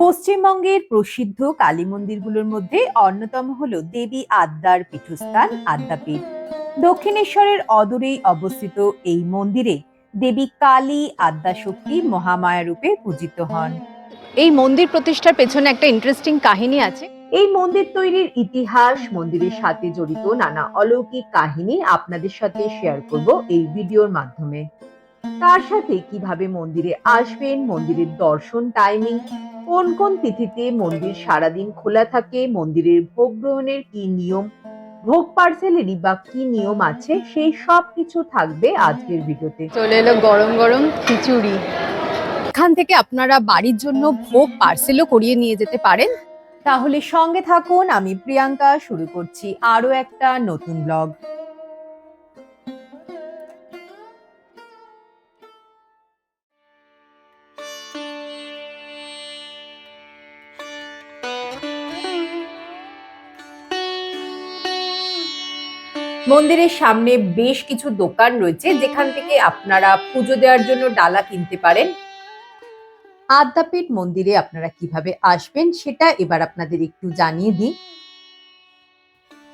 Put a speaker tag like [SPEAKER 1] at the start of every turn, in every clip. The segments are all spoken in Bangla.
[SPEAKER 1] পশ্চিমবঙ্গের প্রসিদ্ধ কালী মন্দিরগুলোর মধ্যে অন্যতম হল দেবী আদ্যার পীঠস্থান আদ্যাপীঠ। দক্ষিণেশ্বরের অদূরেই অবস্থিত এই মন্দিরে দেবী কালী আদ্যাশক্তি মহামায়া রূপে পূজিত হন।
[SPEAKER 2] এই মন্দির প্রতিষ্ঠার পেছনে একটা ইন্টারেস্টিং কাহিনী আছে।
[SPEAKER 1] এই মন্দির তৈরির ইতিহাস মন্দিরের সাথে জড়িত নানা অলৌকিক কাহিনী আপনাদের সাথে শেয়ার করব এই ভিডিওর মাধ্যমে। তার সাথে কীভাবে মন্দিরে আসবেন, মন্দিরের দর্শন টাইমিং কোন কোন তিথিতে মন্দির সারাদিন খোলা থাকে, মন্দিরের ভোগ গ্রহণের কি নিয়ম, ভোগ পার্সেলেরই বা কি নিয়ম আছে, সেই সব কিছু থাকবে আজকের ভিডিওতে।
[SPEAKER 2] চলে এলো গরম গরম খিচুড়ি। এখান থেকে আপনারা বাড়ির জন্য ভোগ পার্সেলও করিয়ে নিয়ে যেতে পারেন।
[SPEAKER 1] তাহলে সঙ্গে থাকুন, আমি প্রিয়াঙ্কা, শুরু করছি আরও একটা নতুন ব্লগ মন্দিরের সামনে বেশ কিছু দোকান রয়েছে, যেখান থেকে আপনারা পুজো দেওয়ার জন্য ডালা কিনতে পারেন। আদ্যাপীঠ মন্দিরে আপনারা কীভাবে আসবেন সেটা এবার আপনাদের একটু জানিয়ে দিই।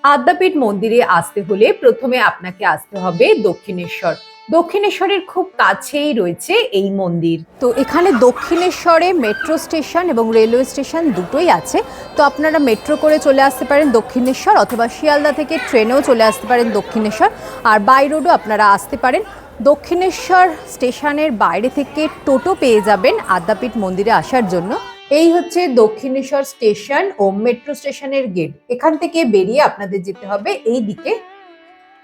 [SPEAKER 1] আদ্যাপীঠ মন্দিরে আসতে হলে প্রথমে আপনাকে আসতে হবে দক্ষিণেশ্বর। দক্ষিণেশ্বরের খুব কাছেই রয়েছে এই মন্দির।
[SPEAKER 2] তো এখানে দক্ষিণেশ্বরে মেট্রো স্টেশন এবং রেলওয়ে স্টেশন দুটোই আছে। তো আপনারা মেট্রো করে চলে আসতে পারেন দক্ষিণেশ্বর অথবা শিয়ালদা থেকে ট্রেনেও চলে আসতে পারেন দক্ষিণেশ্বর। আর বাই রোডও আপনারা আসতে পারেন। দক্ষিণেশ্বর স্টেশনের বাইরে থেকে টোটো পেয়ে যাবেন আদ্যাপীঠ মন্দিরে আসার জন্য।
[SPEAKER 1] এই হচ্ছে দক্ষিণেশ্বর স্টেশন ও মেট্রো স্টেশনের গেট। এখান থেকে বেরিয়ে আপনাদের যেতে হবে এই দিকে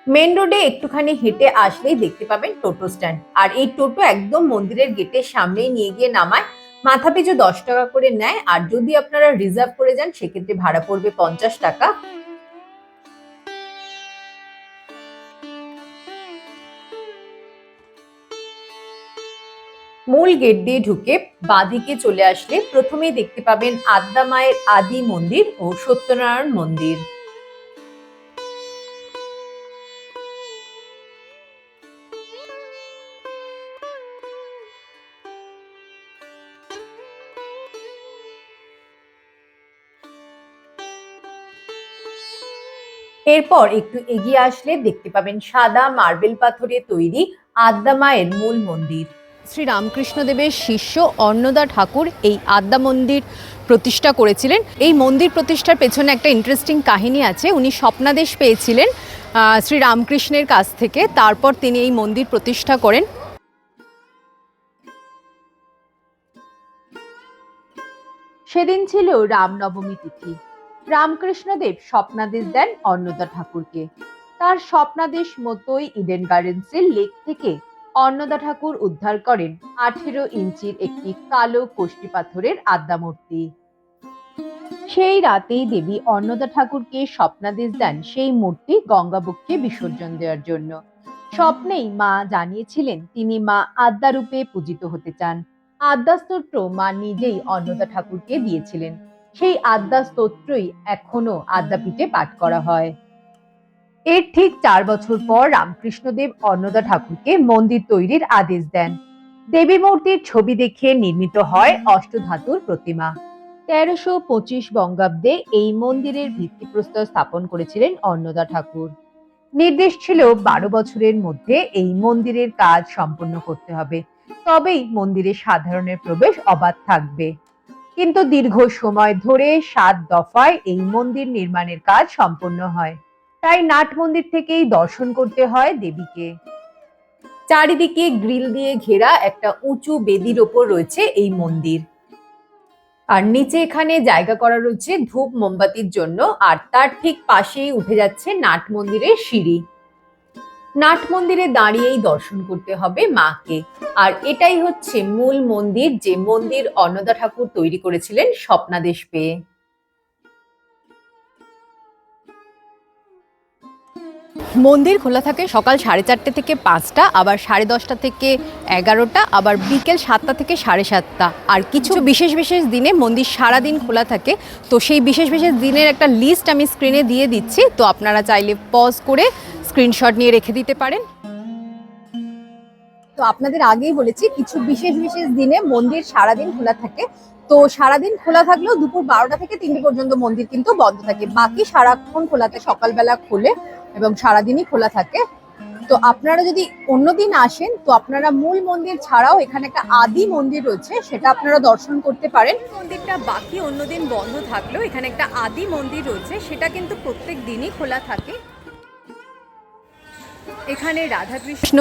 [SPEAKER 1] মেন রোডে একটুখানি হেঁটে আসলেই দেখতে পাবেন টোটো স্ট্যান্ড আর এই টোটো একদম মন্দিরের গেটের সামনেই নিয়ে গিয়ে নামায়। মাথা পিছু দশ টাকা করে নেয়। আর যদি আপনারা রিজার্ভ করে যান, সেক্ষেত্রে ভাড়া পড়বে পঞ্চাশ টাকা। মূল গেট দিয়ে ঢুকে বাদিকে চলে আসলে প্রথমেই দেখতে পাবেন আদ্যা মায়ের আদি মন্দির ও সত্যনারায়ণ মন্দির। এরপর একটু এগিয়ে আসলে দেখতে পাবেন সাদা মার্বেল পাথরে তৈরি আদ্যা মায়ের মূল মন্দির।
[SPEAKER 2] শ্রী রামকৃষ্ণদেবের শিষ্য অন্নদা ঠাকুর এই আদ্যা মন্দির প্রতিষ্ঠা করেছিলেন। এই মন্দির প্রতিষ্ঠার পেছনে একটা ইন্টারেস্টিং কাহিনী আছে উনি স্বপ্নাদেশ পেয়েছিলেন শ্রী রামকৃষ্ণের কাছ থেকে। তারপর তিনি এই মন্দির প্রতিষ্ঠা করেন।
[SPEAKER 1] সেদিন ছিল রামনবমী তিথি। রামকৃষ্ণদেব স্বপ্নাদেশ দেন অন্নদা ঠাকুরকে। তার স্বপ্নাদেশ মতোই ইডেন গার্ডেন্সের লেক থেকে অন্নদা ঠাকুর উদ্ধার করেন আঠেরো ইঞ্চির একটি কালো কোষ্টি পাথরের আদ্যা মূর্তি সেই রাতেই দেবী অন্নদা ঠাকুরকে স্বপ্নাদেশ দেন সেই মূর্তি গঙ্গাবক্ষে বিসর্জন দেওয়ার জন্য। স্বপ্নেই মা জানিয়েছিলেন তিনি মা আদ্যা রূপে পূজিত হতে চান। আদ্যা স্তোত্র মা নিজেই অন্নদা ঠাকুরকে দিয়েছিলেন। সেই আদ্যা স্তোত্রই এখনও আদ্যাপীঠে পাঠ করা হয়। এর ঠিক চার বছর পর রামকৃষ্ণদেব অন্নদা ঠাকুরকে মন্দির তৈরির আদেশ দেন। দেবী মূর্তির ছবি দেখে নির্মিত হয় অষ্টধাতুর প্রতিমা। তেরোশো পঁচিশ বঙ্গাব্দে এই মন্দিরের ভিত্তিপ্রস্তর স্থাপন করেছিলেন অন্নদা ঠাকুর। নির্দেশ ছিল বারো বছরের মধ্যে এই মন্দিরের কাজ সম্পন্ন করতে হবে। তবেই মন্দিরে সাধারণের প্রবেশ অবাধ থাকবে। কিন্তু দীর্ঘ সময় ধরে সাত দফায় এই মন্দির নির্মাণের কাজ সম্পন্ন হয়। তাই নাট মন্দির থেকেই দর্শন করতে হয় দেবীকে। চারিদিকে গ্রিল দিয়ে ঘেরা একটা উঁচু বেদির ওপর রয়েছে এই মন্দির। আর নিচে এখানে জায়গা করা রয়েছে ধূপ মোমবাতির জন্য, আর তার ঠিক পাশেই উঠে যাচ্ছে নাট মন্দিরের সিঁড়ি। নাট মন্দিরে দাঁড়িয়েই দর্শন করতে হবে মাকে। আর এটাই হচ্ছে মূল মন্দির যে মন্দির অন্নদা ঠাকুর তৈরি করেছিলেন স্বপ্নাদেশ পেয়ে।
[SPEAKER 2] মন্দির খোলা থাকে সকাল সাড়ে চারটে থেকে পাঁচটা, আবার সাড়ে দশটা থেকে এগারোটা, আবার বিকেল সাতটা থেকে সাড়ে সাতটা। আর কিছু বিশেষ বিশেষ দিনে মন্দির সারা দিন খোলা থাকে। তো সেই বিশেষ বিশেষ দিনের একটা লিস্ট আমি স্ক্রিনে দিয়ে দিচ্ছি। তো আপনারা চাইলে পজ করে স্ক্রিনশট নিয়ে রেখে দিতে পারেন। তো আপনাদের আগেই বলেছি কিছু বিশেষ বিশেষ দিনে মন্দির সারাদিন খোলা থাকে। তো সারাদিন খোলা থাকলেও দুপুর বারোটা থেকে তিনটে পর্যন্ত মন্দির কিন্তু বন্ধ থাকে। বাকি সারাক্ষণ খোলা থাকে সকালবেলা খোলে এবং সারাদিনই খোলা থাকে। তো আপনারা যদি অন্যদিন আসেন তো আপনারা মূল মন্দির ছাড়াও এখানে একটা আদি মন্দির রয়েছে সেটা আপনারা দর্শন করতে পারেন। মন্দিরটা বাকি অন্যদিন বন্ধ থাকলেও এখানে একটা আদি মন্দির রয়েছে সেটা কিন্তু প্রত্যেক দিনই খোলা থাকে। এখানে রাধাকৃষ্ণ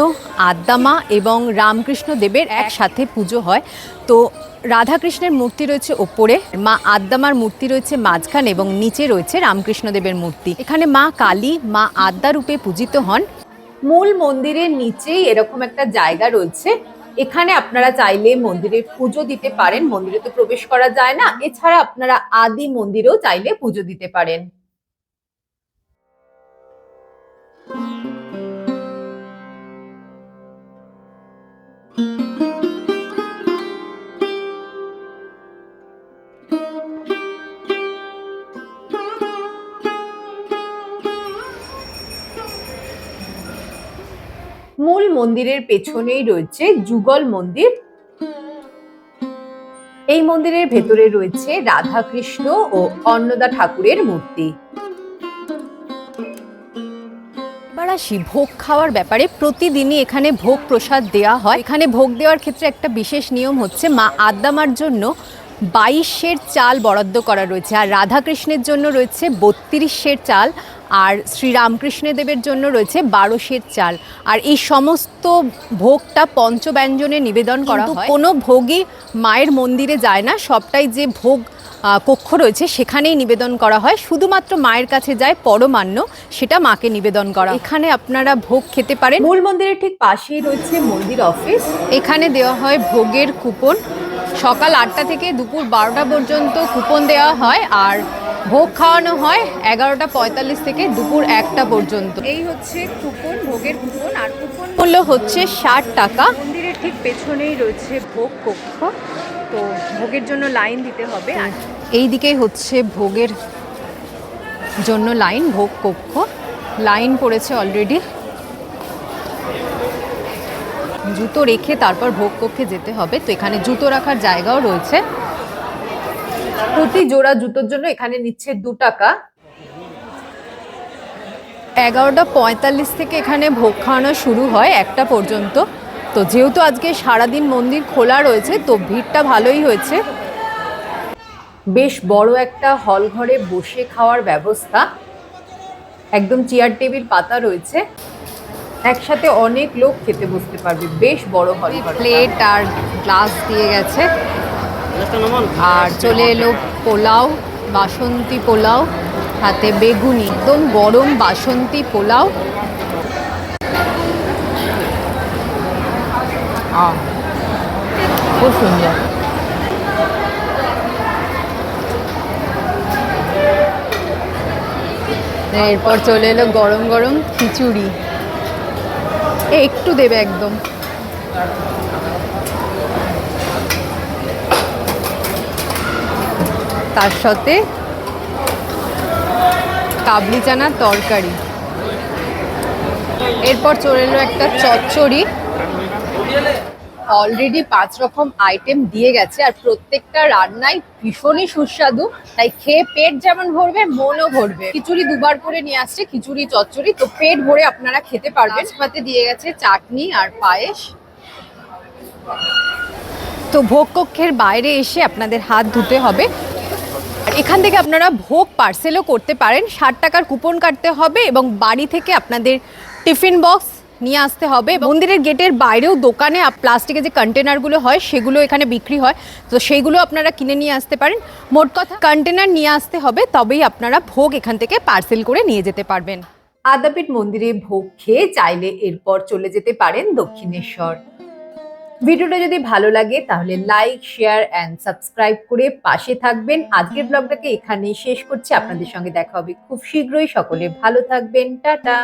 [SPEAKER 2] আদ্দামা এবং রামকৃষ্ণ দেবের একসাথে পুজো হয়। তো রাধাকৃষ্ণের মূর্তি রয়েছে ওপরে, মা আদ্দামার মূর্তি রয়েছে মাঝখানে এবং নিচে রয়েছে রামকৃষ্ণ দেবের মূর্তি। এখানে মা কালী, মা আদ্যা রূপে পূজিত হন।
[SPEAKER 1] মূল মন্দিরের নিচেই এরকম একটা জায়গা রয়েছে। এখানে আপনারা চাইলে মন্দিরে পুজো দিতে পারেন মন্দিরে তো প্রবেশ করা যায় না। এছাড়া আপনারা আদি মন্দিরেও চাইলে পুজো দিতে পারেন। মূল মন্দিরের পেছনেই রয়েছে যুগল মন্দির। এই মন্দিরের ভেতরে রয়েছে রাধা কৃষ্ণ ও অন্নদা ঠাকুরের মূর্তি।
[SPEAKER 2] এবার আসি ভোগ খাওয়ার ব্যাপারে প্রতিদিনই এখানে ভোগ প্রসাদ দেওয়া হয়। এখানে ভোগ দেওয়ার ক্ষেত্রে একটা বিশেষ নিয়ম হচ্ছে মা আদ্দামার জন্য বাইশের চাল বরাদ্দ করা রয়েছে। আর রাধাকৃষ্ণের জন্য রয়েছে বত্রিশের চাল। আর শ্রীরামকৃষ্ণ দেবের জন্য রয়েছে বারোশের চাল। আর এই সমস্ত ভোগটা পঞ্চব্যঞ্জনে নিবেদন করা হয়। কোনো ভোগই মায়ের মন্দিরে যায় না। সবটাই যে ভোগ কক্ষ রয়েছে সেখানেই নিবেদন করা হয়। শুধুমাত্র মায়ের কাছে যায় পরমান্ন সেটা মাকে নিবেদন করা। এখানে আপনারা ভোগ খেতে পারেন।
[SPEAKER 1] মূল মন্দিরের ঠিক পাশেই রয়েছে মন্দির অফিস।
[SPEAKER 2] এখানে দেওয়া হয় ভোগের কুপন। সকাল আটটা থেকে দুপুর বারোটা পর্যন্ত কুপন দেওয়া হয়। আর ভোগ খাওয়ানো হয় এগারোটা পঁয়তাল্লিশ থেকে দুপুর একটা পর্যন্ত। এই হচ্ছে কুপন ভোগের কুপন আর কুপন মূল্য হচ্ছে ষাট টাকা। মন্দিরের ঠিক পেছনেই রয়েছে ভোগ কক্ষ। তো ভোগের জন্য লাইন দিতে হবে। আর এই দিকেই হচ্ছে ভোগের জন্য লাইন ভোগ কক্ষ। লাইন পড়েছে অলরেডি জুতো রেখে তারপর ভোগ কক্ষে যেতে হবে। তো এখানে জুতো রাখার জায়গাও রয়েছে।
[SPEAKER 1] প্রতি জোড়া জুতোর জন্য এখানে নিচ্ছে দু টাকা।
[SPEAKER 2] এগারোটা পঁয়তাল্লিশ থেকে এখানে ভোগ খাওয়ানো শুরু হয় একটা পর্যন্ত। তো যেহেতু আজকে সারাদিন মন্দির খোলা রয়েছে, তো ভিড়টা ভালোই হয়েছে।
[SPEAKER 1] বেশ বড় একটা হল ঘরে বসে খাওয়ার ব্যবস্থা। একদম চেয়ার টেবিল পাতা রয়েছে। একসাথে অনেক লোক খেতে বসতে পারবে। বেশ বড় হল
[SPEAKER 2] প্লেট আর গ্লাস দিয়ে গেছে। আর চলে এলো পোলাও বাসন্তী পোলাও হাতে বেগুনি একদম গরম বাসন্তী পোলাও।
[SPEAKER 1] আহ, খুব সুন্দর।
[SPEAKER 2] এরপর চলে এলো গরম গরম খিচুড়ি। একটু দেবে একদম। তার সাথে কাবলি চানার তরকারি। এরপর চলে এলো একটা চচ্চড়ি। অলরেডি পাঁচ রকম আইটেম দিয়ে গেছে আর প্রত্যেকটা রান্নাই ভীষণই সুস্বাদু। তাই খেয়ে পেট যেমন ভরবে মনও ভরবে। খিচুড়ি দুবার করে নিয়ে আসছে খিচুড়ি চচ্চড়ি। তো পেট ভরে আপনারা খেতে পারবেন। পাতে দিয়ে গেছে চাটনি আর পায়েস। তো ভোগ কক্ষের বাইরে এসে আপনাদের হাত ধুতে হবে। এখান থেকে আপনারা ভোগ পার্সেলও করতে পারেন। ষাট টাকার কুপন কাটতে হবে এবং বাড়ি থেকে আপনাদের টিফিন বক্স নিয়ে আসতে হবে মন্দিরের গেটের বাইরেও দোকানে প্লাস্টিকের যে কন্টেনারগুলো হয়, সেগুলো এখানে বিক্রি হয়। তো সেইগুলো আপনারা কিনে নিয়ে আসতে পারেন। মোট কথা কন্টেনার নিয়ে আসতে হবে, তবেই আপনারা ভোগ এখান থেকে পার্সেল করে নিয়ে যেতে পারবেন।
[SPEAKER 1] আদাপীঠ মন্দিরে ভোগ খেয়ে চাইলে এরপর চলে যেতে পারেন দক্ষিণেশ্বর। ভিডিওটা যদি ভালো লাগে, তাহলে লাইক শেয়ার অ্যান্ড সাবস্ক্রাইব করে পাশে থাকবেন। আজকের ব্লগটাকে এখানেই শেষ করছি। আপনাদের সঙ্গে দেখা হবে খুব শীঘ্রই। সকলে ভালো থাকবেন। টাটা।